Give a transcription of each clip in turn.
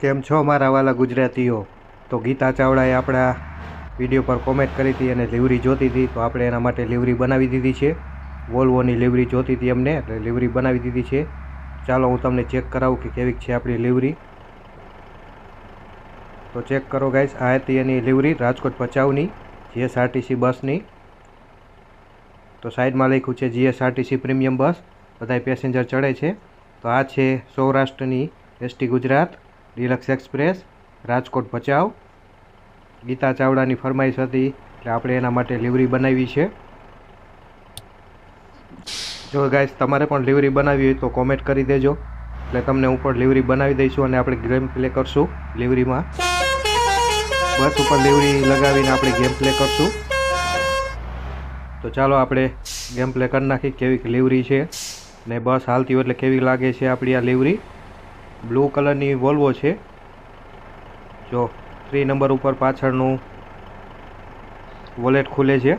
કેમ છો મારા વાલા ગુજરાતીઓ? તો ગીતા ચાવડાએ આપણા વીડિયો પર કોમેન્ટ કરી હતી અને લીવરી જોતી હતી. તો આપણે એના માટે લીવરી બનાવી દીધી છે. વોલ્વોની લીવરી જોતી હતી અમને, એટલે લીવરી બનાવી દીધી છે. ચાલો હું તમને ચેક કરાવું કે કેવીક છે આપણી લીવરી. તો ચેક કરો ગાઈસ આ હતી એની લીવરી રાજકોટ ભચાઉની, જીએસઆરટીસી બસની. તો સાઈડમાં લખ્યું છે જીએસઆરટીસી પ્રીમિયમ બસ. બધાય પેસેન્જર ચડે છે. તો આ છે સૌરાષ્ટ્રની ST Gujarat. Deluxe express, Rajkot Bhachau. Geeta ચાવડાની ફરમાઈશ હતી એટલે આપણે એના માટે લીવરી બનાવી છે. જો ગાઈસ તમારે પણ લીવરી બનાવી હોય તો કોમેન્ટ કરી દેજો. એટલે તમને હું પણ લીવરી બનાવી દઈશું અને આપણે ગેમ પ્લે કરશું લીવરીમાં. બસ ઉપર લીવરી લગાવીને આપણે ગેમ પ્લે કરશું. તો ચાલો આપણે ગેમ પ્લે કરી નાખી કેવી લીવરી છે. ને બસ હાલતી હોય એટલે કેવી લાગે છે આપણી આ લીવરી? બ્લુ કલરની વોલ્વો છે. જો થ્રી નંબર ઉપર પાછળનું વોલેટ ખુલે છે.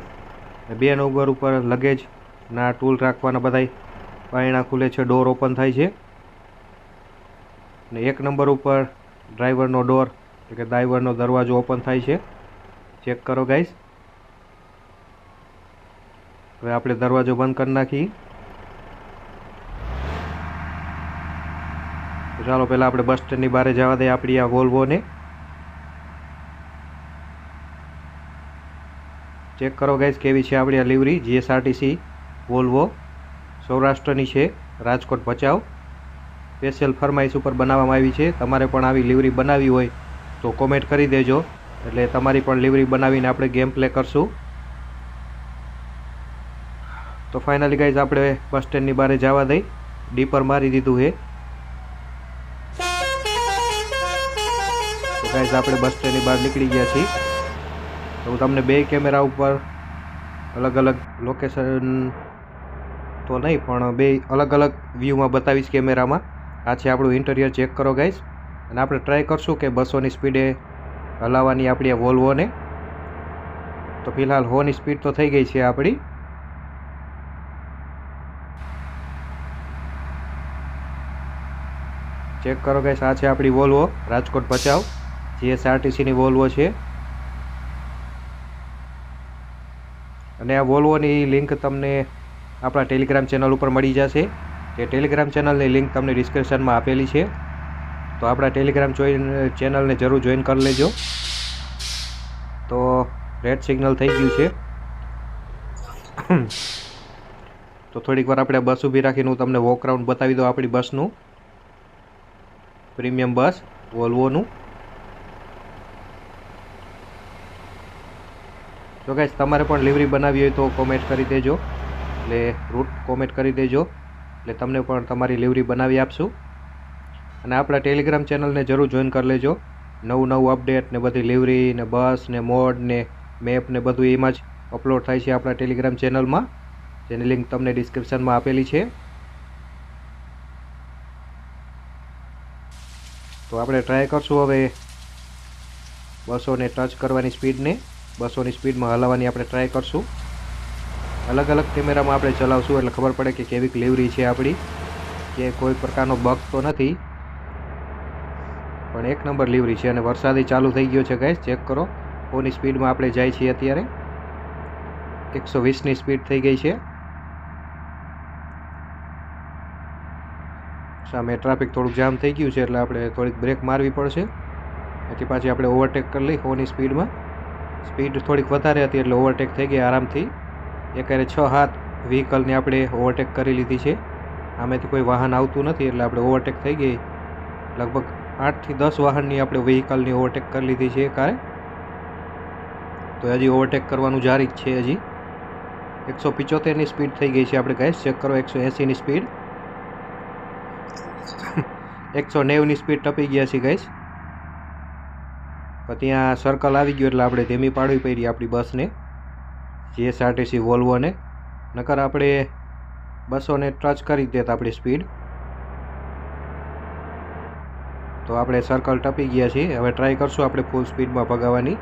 બે નંબર ઉપર લગેજ ના ટૂલ રાખવાના બધાય પાયણા ખુલે છે ડોર ઓપન થાય છે. ને એક નંબર ઉપર ડ્રાઈવરનો ડોર એટલે કે ડ્રાઈવરનો દરવાજો ઓપન થાય છે. ચેક કરો ગાઈસ હવે આપણે દરવાજો બંધ કરી નાખી. ચાલો પહેલાં આપણે બસ સ્ટેન્ડની બહાર જવા દઈએ આપણી આ વોલ્વોને ચેક કરો ગાઈસ કેવી છે આપણી આ લીવરી જીએસઆરટીસી વોલ્વો સૌરાષ્ટ્રની છે, રાજકોટ ભચાઉ. સ્પેશિયલ ફરમાઈશ ઉપર બનાવવામાં આવી છે. તમારે પણ આવી લીવરી બનાવી હોય તો કોમેન્ટ કરી દેજો. એટલે તમારી પણ લીવરી બનાવીને આપણે ગેમ પ્લે કરશું. તો ફાઇનલી ગાઈઝ આપણે બસ સ્ટેન્ડની બહાર જવા દઈ. ડીપર મારી દીધું છે. ગાઈઝ, આપણે બસ સ્ટેન્ડની બહાર નીકળી ગયા છીએ. તો હું તમને બે કેમેરા ઉપર અલગ અલગ લોકેશન તો નહીં, પણ બે અલગ અલગ વ્યૂમાં બતાવીશ કેમેરામાં. આ છે આપણું ઇન્ટિરિયર ચેક કરો ગાઈઝ. અને આપણે ટ્રાય કરશું કે બસોની સ્પીડે હલાવવાની આપણી આ વોલ્વોને તો ફિલહાલ હોની સ્પીડ તો થઈ ગઈ છે આપણી. ચેક કરો ગાઈસ આ છે આપણી વોલ્વો રાજકોટ ભચાઉ. જીએસઆરટીસીની વોલ્વો છે. અને આ વોલ્વોની લિંક તમને આપણા ટેલિગ્રામ ચેનલ ઉપર મળી જશે. તે ટેલિગ્રામ ચેનલની લિંક તમને ડિસ્ક્રિપ્શનમાં આપેલી છે. તો આપણા ટેલિગ્રામ જોઈન ચેનલને જરૂર જોઈન કરી લેજો. તો રેડ સિગ્નલ થઈ ગયું છે. તો થોડીક વાર આપણે બસ ઊભી રાખીને હું તમને વોક રાઉન્ડ બતાવી દઉં આપણી બસનું. પ્રીમિયમ બસ વોલ્વોનું તો ગાઈસ તમારે પણ લિવરી બનાવી હોય તો કોમેન્ટ કરી દેજો. એટલે રૂટ કોમેન્ટ કરી દેજો. એટલે તમને પણ તમારી લિવરી બનાવી આપશું. અને આપણા ટેલિગ્રામ ચેનલને જરૂર જોઈન કરી લેજો. નવું નવું અપડેટ ને બધી લિવરી ને બસ ને મોડ ને મેપ ને બધું એમાં જ અપલોડ થાય છે આપણા ટેલિગ્રામ ચેનલમાં જેની લિંક તમને ડિસ્ક્રિપ્શનમાં આપેલી છે. તો આપણે ટ્રાય કરશું હવે બસોને ટચ કરવાની સ્પીડને બસોની સ્પીડમાં હલાવવાની આપણે ટ્રાય કરશું. અલગ અલગ કેમેરામાં આપણે ચલાવશું એટલે ખબર પડે કે કેવી લિવરી છે આપણી, કે કોઈ પ્રકારનો બગ તો નથી. પણ એક નંબર લીવરી છે અને વરસાદી ચાલુ થઈ ગયો છે ગેસ ચેક કરો. ફોની સ્પીડમાં આપણે જાય છીએ અત્યારે. એકસો વીસની સ્પીડ થઈ ગઈ છે. સામે ટ્રાફિક થોડુંક જામ થઈ ગયું છે એટલે આપણે થોડીક બ્રેક મારવી પડશે. એથી પાછી આપણે ઓવરટેક કરી લઈ ફોની સ્પીડમાં. સ્પીડ થોડીક વધારે હતી એટલે ઓવરટેક થઈ ગઈ આરામથી. એકારે છ હાથ વ્હીકલની આપણે ઓવરટેક કરી લીધી છે. આમેથી કોઈ વાહન આવતું નથી એટલે આપણે ઓવરટેક થઈ ગઈ. લગભગ આઠથી દસ વાહનની આપણે વ્હીકલની ઓવરટેક કરી લીધી છે કારે. તો હજી ઓવરટેક કરવાનું જારી જ છે હજી. એકસો પિચોતેરની સ્પીડ થઈ ગઈ છે. આપણે ગાઈસ ચેક કરો, એકસો એંસીની સ્પીડ. એકસો નેવની સ્પીડ ટપી ગયા છે ગાઈસ પણ ત્યાં સર્કલ આવી ગયું એટલે આપણે ધીમી પાડવી પડી આપણી બસને. જીએસઆરટીસી વોલ્વોને નકર આપણે બસોને ટચ કરી દેતા આપણી સ્પીડ તો આપણે સર્કલ ટપી ગયા છીએ. હવે ટ્રાય કરશું આપણે ફૂલ સ્પીડમાં ભગાવવાની.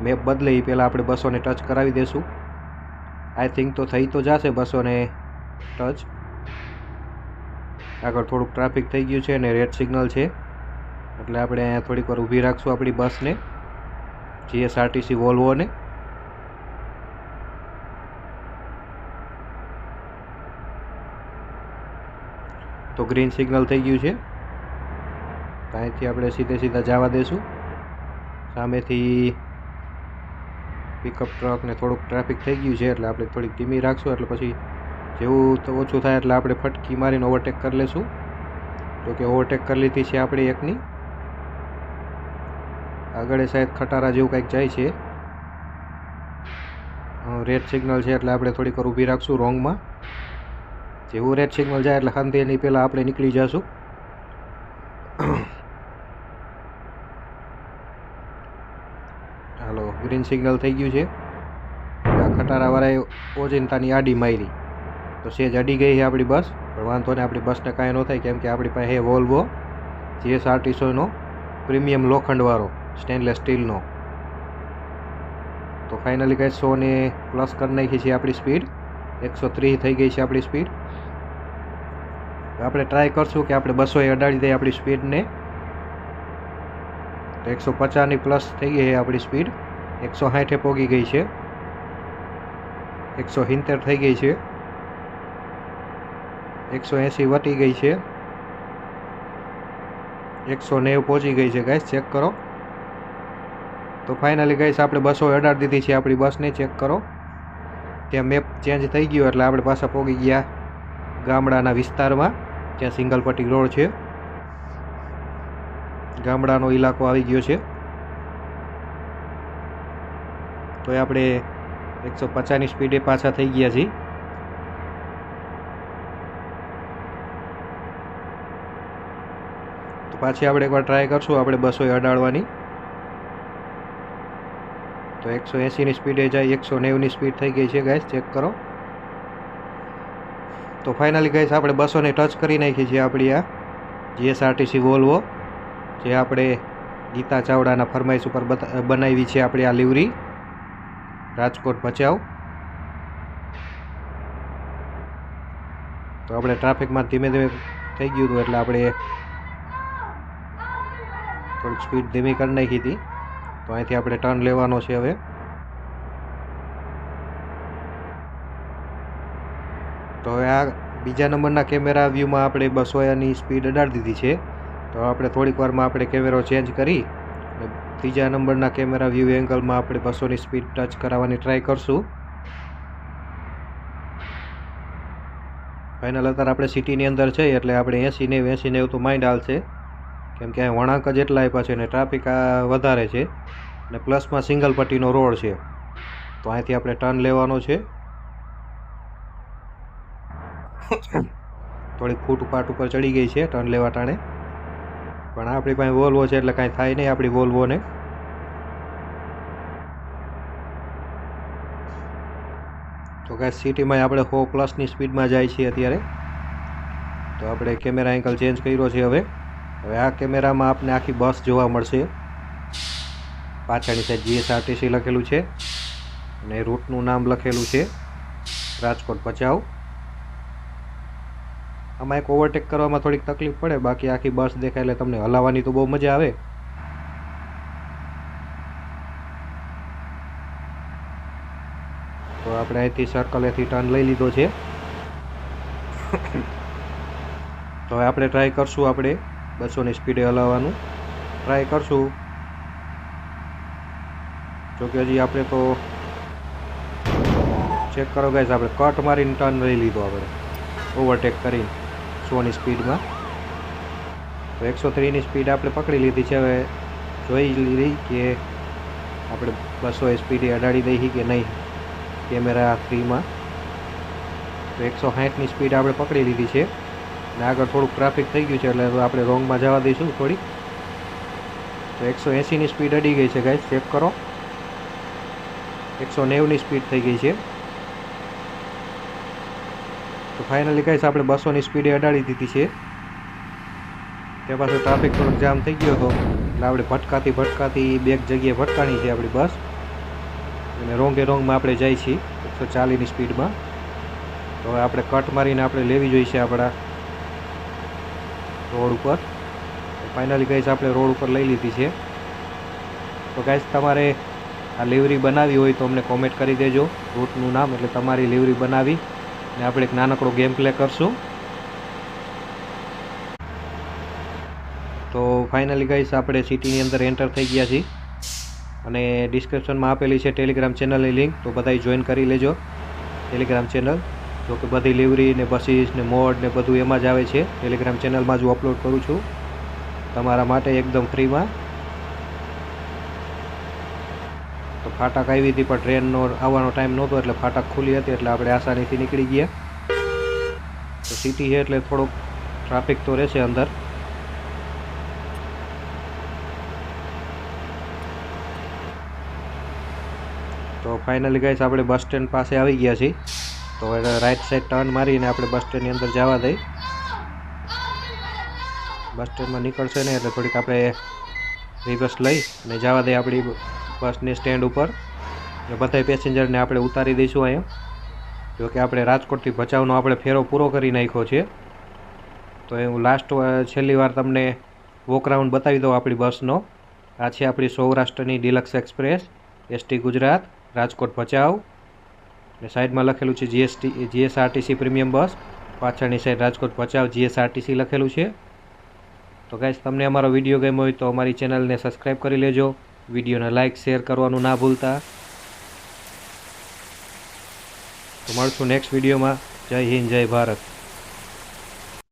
મેપ બદલે પહેલાં આપણે બસોને ટચ કરાવી દઈશું આઈ થિંક તો થઈ તો જશે બસોને ટચ આગળ થોડુંક ટ્રાફિક થઈ ગયું છે અને રેડ સિગ્નલ છે. એટલે આપણે અહીંયા થોડીક વાર ઊભી રાખશું આપણી બસને જીએસઆરટીસી વોલ્વોને તો ગ્રીન સિગ્નલ થઈ ગયું છે. અહીંથી આપણે સીધે સીધા જવા દઈશું સામેથી પિકઅપ ટ્રક ને થોડુંક ટ્રાફિક થઈ ગયું છે, એટલે આપણે થોડીક ધીમી રાખશું, એટલે પછી જેવું તો ઓછું થાય એટલે આપણે ફટકી મારીને ઓવરટેક કરી લેશું. જોકે ઓવરટેક કરી લીધી છે આપણી એકની. આગળ સાહેબ ખટારા જેવું કંઈક જાય છે. રેડ સિગ્નલ છે એટલે આપણે થોડીક ઊભી રાખશું રોંગમાં જેવું રેડ સિગ્નલ જાય એટલે શાંતિ એની પહેલાં આપણે નીકળી જઈશું હાલો ગ્રીન સિગ્નલ થઈ ગયું છે. આ ખટારાવાળાએ ઓચિંતાની આડી મારી. તો સેજ અડી ગઈ છે આપણી બસ, પણ વાંધો નહીં, આપણી બસને કાંઈ ન થાય, કેમ કે આપણી પાસે હે વોલ્વો જીએસઆરટીસોનો પ્રીમિયમ લોખંડવાળો. સ્ટેનલેસ સ્ટીલનો તો ફાઇનલી કઈ સોને પ્લસ કરી નાખી છે આપણી સ્પીડ એકસો ત્રીસ થઈ ગઈ છે આપણી સ્પીડ આપણે ટ્રાય કરશું કે આપણે બસો અડાડી દઈએ આપણી સ્પીડને તો એકસો પચાસની પ્લસ થઈ ગઈ છે આપણી સ્પીડ એકસો સાઠે પોગી ગઈ છે. એકસો સિત્તેર થઈ ગઈ છે. એકસો એંસી વટી ગઈ છે. એકસો નેવું પહોંચી ગઈ છે ગાઈસ ચેક કરો. તો ફાઇનલી ગાઈસ આપણે બસો અડાડ દીધી છે. આપણી બસને ચેક કરો. ત્યાં મેપ ચેન્જ થઈ ગયો એટલે આપણે પાછા પહોંચી ગયા ગામડાના વિસ્તારમાં ત્યાં સિંગલ પટ્ટી રોડ છે. ગામડાનો ઇલાકો આવી ગયો છે. તો એ આપણે એકસો પચાસની સ્પીડે પાછા થઈ ગયા છીએ. તો પાછી આપણે એકવાર ટ્રાય કરશું, આપણે બસો અડાડવાની. તો એકસો એંસીની સ્પીડે જાય, એકસો નેવુંની સ્પીડ થઈ ગઈ છે ગાઈસ ચેક કરો. તો ફાઇનલી ગાઈસ આપણે બસોને ટચ કરી નાખી છે આપણી આ જીએસઆરટીસી વોલ્વો જે આપણે ગીતા ચાવડાના ફરમાઈશ ઉપર બનાવી છે આપણી આ લીવરી. રાજકોટ ભચાઉ. તો આપણે ટ્રાફિકમાં ધીમે ધીમે થઈ ગયું હતું એટલે આપણે થોડીક સ્પીડ ધીમી કરી નાખી હતી. તો અહીંથી આપણે ટર્ન લેવાનો છે હવે. તો હવે આ બીજા નંબરના કેમેરા વ્યૂમાં આપણે બસોની સ્પીડ અડાડી દીધી છે. તો આપણે થોડીક વારમાં આપણે કેમેરો ચેન્જ કરી અને ત્રીજા નંબરના કેમેરા વ્યૂ એંગલમાં આપણે બસોની સ્પીડ ટચ કરાવવાની ટ્રાય કરશું. ફાઇનલ અત્યારે આપણે સિટીની અંદર છે, એટલે આપણે એંસી નેવું એંસી નેવું તો માઇન્ડ હાલશે. કેમ કે અહીં વળાંક જ એટલા આપ્યા છે અને ટ્રાફિક આ વધારે છે અને પ્લસમાં સિંગલ પટ્ટીનો રોડ છે. તો અહીંથી આપણે ટર્ન લેવાનો છે. થોડીક ફૂટપાટ ઉપર ચડી ગઈ છે ટર્ન લેવા ટાણે. પણ આપણી પાસે વોલ્વો છે એટલે કાંઈ થાય નહીં આપણી વોલ્વોને તો કાંઈ સિટીમાં આપણે સો પ્લસની સ્પીડમાં જાય છે અત્યારે. તો આપણે કેમેરા એંગલ ચેન્જ કર્યો છે હવે. હવે આ કેમેરામાં આપને આખી બસ જોવા મળશે. પાછળની સાઈડ જીએસઆરટીસી લખેલું છે. અને રૂટનું નામ લખેલું છે. રાજકોટ ભચાઉ. આમાં એક ઓવરટેક કરવામાં થોડીક તકલીફ પડે, બાકી આખી બસ દેખાય એટલે તમને હલાવવાની તો બહુ મજા આવે. તો આપણે અહીંથી સર્કલેથી ટર્ન લઈ લીધો છે. તો હવે આપણે ટ્રાય કરશું આપણે. બસોની સ્પીડે હલાવવાનું. ટ્રાય કરશું. જોકે હજી આપણે તો ચેક કરો ગાઈસ આપણે કટ મારીને ટર્ન લઈ લીધો આપણે. ઓવરટેક કરીને સોની સ્પીડમાં તો એકસો થ્રીની સ્પીડ આપણે પકડી લીધી છે. હવે જોઈ લીધી કે આપણે બસો સ્પીડે અડાડી દઈ કે નહીં કેમેરા થ્રીમાં તો એકસો સાઠની સ્પીડ આપણે પકડી લીધી છે. અને આગળ થોડુંક ટ્રાફિક થઈ ગયું છે એટલે હવે આપણે રોંગમાં જવા દઈશું થોડીક તો એકસો એંસીની સ્પીડ અડી ગઈ છે ગાઈસ ચેક કરો. એકસો નેવની સ્પીડ થઈ ગઈ છે. તો ફાઇનલી ગાઈસ આપણે બસોની સ્પીડે અડાડી દીધી છે. ત્યાં પાછું ટ્રાફિક થોડોક જામ થઈ ગયો હતો. એટલે આપણે ભટકાતી ભટકાતી બે જગ્યાએ ભટકાણી છે આપણી બસ. અને રોંગે રોંગમાં આપણે જઈએ છીએ એકસો ચાલીસની સ્પીડમાં તો હવે આપણે કટ મારીને આપણે લેવી જોઈએ છે આપણા રોડ ઉપર. ફાઇનલી ગાઈસ આપણે રોડ ઉપર લઈ લીધી છે. તો ગાઈસ તમારે આ લીવરી બનાવી હોય તો અમને કોમેન્ટ કરી દેજો. રૂટનું નામ એટલે તમારી લીવરી બનાવી. ને આપણે એક નાનકડો ગેમ પ્લે કરશું. તો ફાઇનલી ગાઈસ આપણે સિટીની અંદર એન્ટર થઈ ગયા છીએ. અને ડિસ્ક્રિપ્શનમાં આપેલી છે ટેલિગ્રામ ચેનલની લિંક તો બધાય જોઈન કરી લેજો. ટેલિગ્રામ ચેનલ જો કે બધી લીવરી ને બસીસ ને મોડ ને બધું એમાં જ આવે છે. ટેલિગ્રામ ચેનલમાં જ હું અપલોડ કરું છું. તમારા માટે એકદમ ફ્રીમાં તો ફાટક આવી હતી, પણ ટ્રેનનો આવવાનો ટાઈમ નહોતો, એટલે ફાટક ખુલી હતી, એટલે આપણે આસાનીથી નીકળી ગયા. તો સિટી છે એટલે થોડોક ટ્રાફિક તો રહેશે અંદર. તો ફાઇનલી ગાઈસ આપણે બસ સ્ટેન્ડ પાસે આવી ગયા છીએ. તો રાઈટ સાઈડ ટર્ન મારીને આપણે બસ સ્ટેન્ડની અંદર જવા દઈ. બસ સ્ટેન્ડમાં નીકળશે ને એટલે થોડીક આપણે રિવર્સ લઈ અને જવા દઈએ આપણી બસની સ્ટેન્ડ ઉપર. એટલે બધાય પેસેન્જરને આપણે ઉતારી દઈશું અહીંયા. જોકે આપણે રાજકોટથી ભચાઉનો આપણે ફેરો પૂરો કરી નાખ્યો છે. તો એ હું લાસ્ટ છેલ્લી વાર તમને વોક બતાવી દઉં આપણી બસનો આ છે આપણી સૌરાષ્ટ્રની deluxe express ST Gujarat, Rajkot Bhachau. ને સાઈડમાં લખેલું છે જીએસટી જીએસઆરટીસી પ્રીમિયમ બસ. પાછળની સાઈડ રાજકોટ ભચાઉ જીએસઆરટીસી લખેલું છે. તો ગાઈસ, તમને અમારો વીડિયો ગમ્યો હોય તો અમારી ચેનલને સબસ્ક્રાઈબ કરી લેજો. વિડીયોને લાઇક, શેર કરવાનું ના ભૂલતા. તો મળશું નેક્સ્ટ વિડીયોમાં. જય હિન્દ, જય ભારત.